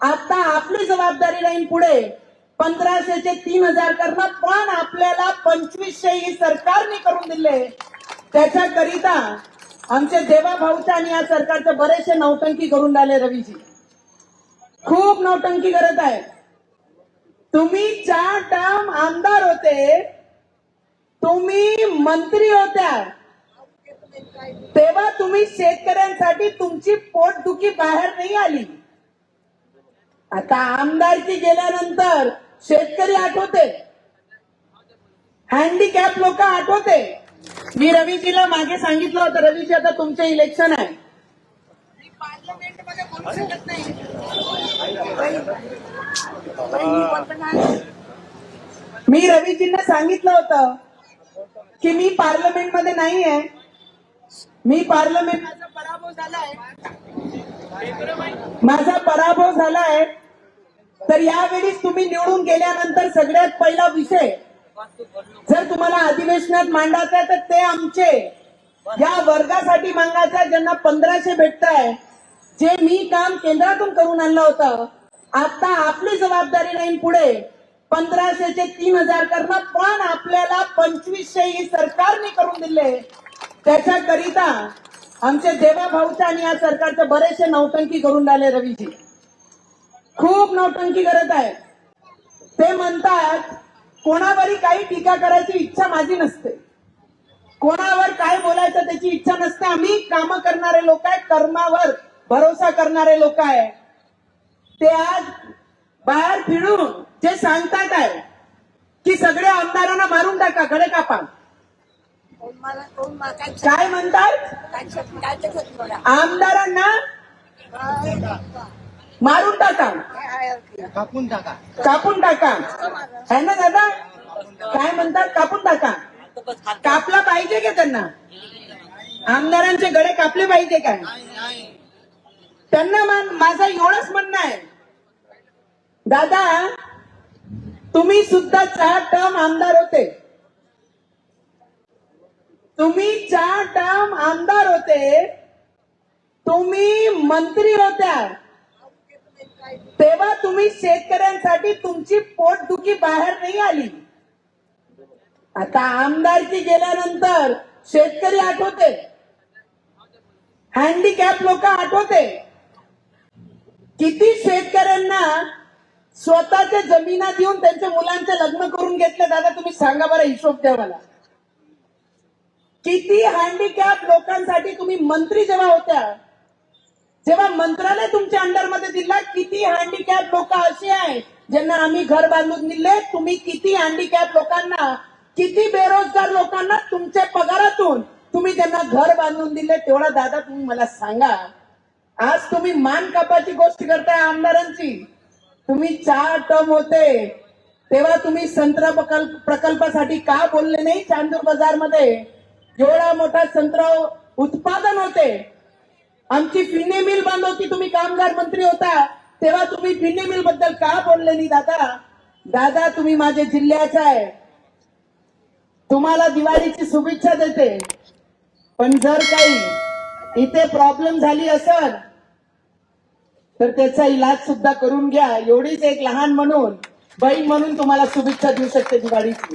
आता आपली जबाबदारी राहील पुढे. पंधराशेचे तीन हजार करणं पण आपल्याला पंचवीसशे ही सरकारने करून दिले. त्याच्याकरिता आमचे देवा भाऊच्या आणि या सरकारचे बरेचसे नौटंकी करून राहिले रवीजी. खूप नौटंकी करत आहे. तुम्ही चार टर्म आमदार होते. तुम्ही मंत्री होत्या. तेव्हा तुम्ही शेतकऱ्यांसाठी तुमची पोटदुखी बाहेर नाही आली. आता आमदारकी गेल्यानंतर शेतकरी आठवते. हँडिकॅप लोक आठवते. मी रवीजीला मागे सांगितलं होतं रवीजी आता तुमचे इलेक्शन आहे. मी पार्लमेंटमध्ये बोलू शकत नाही. मी रवीजींना सांगितलं होतं की मी पार्लमेंटमध्ये नाही आहे मी पार्लमेंट माझा पराभव झालाय. माझा पराभव झालाय. तर यावेळी तुम्ही निवडून गेल्यानंतर सगळ्यात पहिला विषय जर तुम्हाला अधिवेशनात मांडायचा आहे तर ते आमचे. या वर्गासाठी मागायचं ज्यांना पंधराशे भेटत आहे जे मी काम केंद्रातून करून आणलं होतं. आता आपली जबाबदारी राहील पुढे. पंधराशेचे तीन हजार करणं पण आपल्याला पंचवीसशे ही सरकारने करून दिले. त्याच्याकरिता आमचे देवा भाऊच्या आणि या सरकारचे बरेचसे नौटंकी करून राहिले रवीजी. खूप नौटंकी करत आहे ते म्हणतात कोणावरही काही टीका करायची इच्छा माझी नसते. कोणावर काय बोलायचं त्याची इच्छा नसते. आम्ही काम करणारे लोक आहे कर्मावर भरोसा करणारे लोक आहे ते आज बाहेर फिरून जे सांगतात आहे की सगळ्या आमदारांना मारून टाका गडे कापा. काय म्हणतात आमदारांना मारून टाका. कापून टाका. कापून टाका. है ना दादा? काय म्हणतात? कापून टाका. कापला पाहिजे का त्यांना? आमदारांचे गळे कापले पाहिजे काय त्यांना मान माझं एवढंच म्हणणं आहे. दादा तुम्ही सुद्धा चार टर्म आमदार होते. तुम्ही चार टर्म आमदार होते तुम्ही मंत्री होत्या. तेव्हा तुम्ही शेतकऱ्यांसाठी तुमची पोटदुखी बाहेर नाही आली. आता आमदारकी गेल्यानंतर शेतकरी आठवते. हँडिकॅप लोक आठवते. किती शेतकऱ्यांना स्वतःच्या जमिना देऊन त्यांच्या मुलांचे लग्न करून घेतले दादा तुम्ही सांगा बरं हिशोब द्या मला. किती हँडिकॅप लोकांसाठी तुम्ही मंत्री जेव्हा होत्या जेव्हा मंत्रालय तुमच्या अंडरमध्ये दिला किती हँडिकॅप लोक असे आहे ज्यांना आम्ही घर बांधून दिले तुम्ही किती हँडिकॅप लोकांना किती बेरोजगार लोकांना तुमच्या पगारातून तुम्ही त्यांना घर बांधून दिले तेवढा दादा तुम्ही मला सांगा. आज तुम्ही मान कापाची गोष्ट करताय आमदारांची. तुम्ही चार टर्म होते. तेव्हा तुम्ही संत्रा प्रकल्पासाठी का बोलले नाही चांदूर बाजारमध्ये एवढा मोठा संत्रा उत्पादन होते. आमची फिन्ने मिल बंद होती तुम्ही कामगार मंत्री होता तेव्हा तुम्ही फिन्ने मिलबद्दल का बोलले नाही दादा? दादा तुम्ही माझ्या जिल्ह्याचा आहे. तुम्हाला दिवाळीची शुभेच्छा देते. पण जर काही इथे प्रॉब्लेम झाली असेल तर त्याचा इलाज सुद्धा करून घ्या. एवढीच एक लहान म्हणून बहीण म्हणून तुम्हाला शुभेच्छा देऊ शकते दिवाळीची.